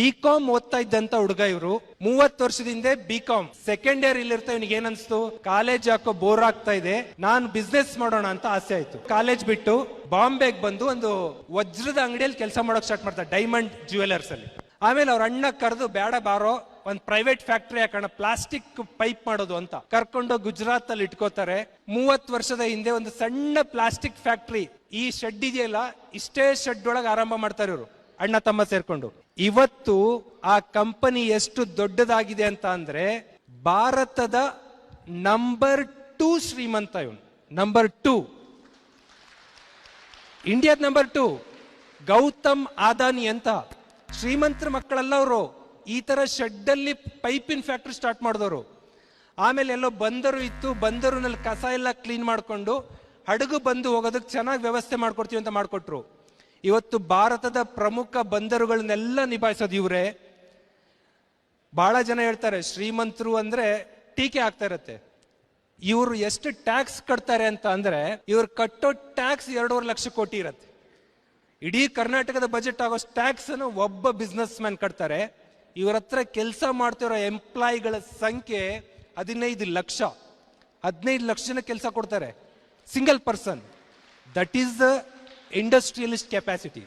B com ಓದ್ತಾ ಇದ್ದಂತ ಹುಡುಗ ಇವರು. ಮೂವತ್ತು ವರ್ಷದಿಂದ ಬಿ ಕಾಮ್ ಸೆಕೆಂಡ್ ಇಯರ್ ಇಲ್ಲಿರ್ತಾ ಇವನಿಗೆ ಏನನ್ಸ್ತು? ಕಾಲೇಜ್ ಯಾಕೋ ಬೋರ್ ಆಗ್ತಾ ಇದೆ ನಾನು ಬಿಸ್ನೆಸ್ ಮಾಡೋಣ ಅಂತ ಆಸೆ ಆಯ್ತು. ಕಾಲೇಜ್ ಬಿಟ್ಟು ಬಾಂಬೆಗೆ ಬಂದು ಒಂದು ವಜ್ರದ ಅಂಗಡಿಯಲ್ಲಿ ಕೆಲಸ ಮಾಡೋಕ್ ಸ್ಟಾರ್ಟ್ ಮಾಡ್ತಾರೆ ಡೈಮಂಡ್ ಜ್ಯುವೆಲರ್ಸ್ ಅಲ್ಲಿ. ಆಮೇಲೆ ಅವ್ರ ಅಣ್ಣ ಕರೆದು ಬೇಡ ಬಾರೋ, ಒಂದ್ ಪ್ರೈವೇಟ್ ಫ್ಯಾಕ್ಟರಿ ಹಾಕೋಣ ಪ್ಲಾಸ್ಟಿಕ್ ಪೈಪ್ ಮಾಡೋದು ಅಂತ. ಕರ್ಕೊಂಡು ಗುಜರಾತ್ ಅಲ್ಲಿ ಇಟ್ಕೋತಾರೆ. ಮೂವತ್ ವರ್ಷದ ಹಿಂದೆ ಒಂದು ಸಣ್ಣ ಪ್ಲಾಸ್ಟಿಕ್ ಫ್ಯಾಕ್ಟರಿ ಈ ಶೆಡ್ ಇದೆಯಲ್ಲ, ಇಷ್ಟೇ ಶೆಡ್ ಒಳಗೆ ಆರಂಭ ಮಾಡ್ತಾರೆ ಇವರು. ಅಣ್ಣ ತಮ್ಮ ಸೇರ್ಕೊಂಡು. ಇವತ್ತು ಆ ಕಂಪನಿ ಎಷ್ಟು ದೊಡ್ಡದಾಗಿದೆ ಅಂತ ಅಂದ್ರೆ ಭಾರತದ ನಂಬರ್ ಟೂ ಶ್ರೀಮಂತ ಇವನು. ನಂಬರ್ ಟೂ ಇಂಡಿಯಾದ ನಂಬರ್ ಟೂ ಗೌತಮ್ ಆದಾನಿ ಅಂತ. ಶ್ರೀಮಂತರ ಮಕ್ಕಳೆಲ್ಲ ಅವರು. ಈ ತರ ಶೆಡ್ಡಲ್ಲಿ ಪೈಪಿನ ಫ್ಯಾಕ್ಟ್ರಿ ಸ್ಟಾರ್ಟ್ ಮಾಡಿದವರು. ಆಮೇಲೆ ಎಲ್ಲೋ ಬಂದರು ಇತ್ತು. ಬಂದರುನಲ್ಲಿ ಕಸ ಎಲ್ಲ ಕ್ಲೀನ್ ಮಾಡಿಕೊಂಡು ಹಡಗು ಬಂದು ಹೋಗೋದಕ್ಕೆ ಚೆನ್ನಾಗಿ ವ್ಯವಸ್ಥೆ ಮಾಡ್ಕೊಡ್ತೀವಿ ಅಂತ ಮಾಡಿಕೊಟ್ರು. ಇವತ್ತು ಭಾರತದ ಪ್ರಮುಖ ಬಂದರುಗಳನ್ನೆಲ್ಲ ನಿಭಾಯಿಸೋದು ಇವರೇ. ಬಹಳ ಜನ ಹೇಳ್ತಾರೆ, ಶ್ರೀಮಂತರು ಅಂದ್ರೆ ಟೀಕೆ ಆಗ್ತಾ ಇರತ್ತೆ. ಇವರು ಎಷ್ಟು ಟ್ಯಾಕ್ಸ್ ಕಟ್ತಾರೆ ಅಂತ ಅಂದ್ರೆ, ಇವ್ರು ಕಟ್ಟೋ ಟ್ಯಾಕ್ಸ್ ಎರಡೂವರೆ ಲಕ್ಷ ಕೋಟಿ ಇರತ್ತೆ. ಇಡೀ ಕರ್ನಾಟಕದ ಬಜೆಟ್ ಆಗೋ ಟ್ಯಾಕ್ಸ್ ಅನ್ನು ಒಬ್ಬ ಬಿಸ್ನೆಸ್ ಮ್ಯಾನ್ ಕಟ್ತಾರೆ. ಇವ್ರ ಹತ್ರ ಕೆಲಸ ಮಾಡ್ತಿರೋ ಎಂಪ್ಲಾಯಿಗಳ ಸಂಖ್ಯೆ ಹದಿನೈದು ಲಕ್ಷ. ಹದಿನೈದು ಲಕ್ಷ ಜನ ಕೆಲಸ ಕೊಡ್ತಾರೆ. Single person. That is the industrialist capacity.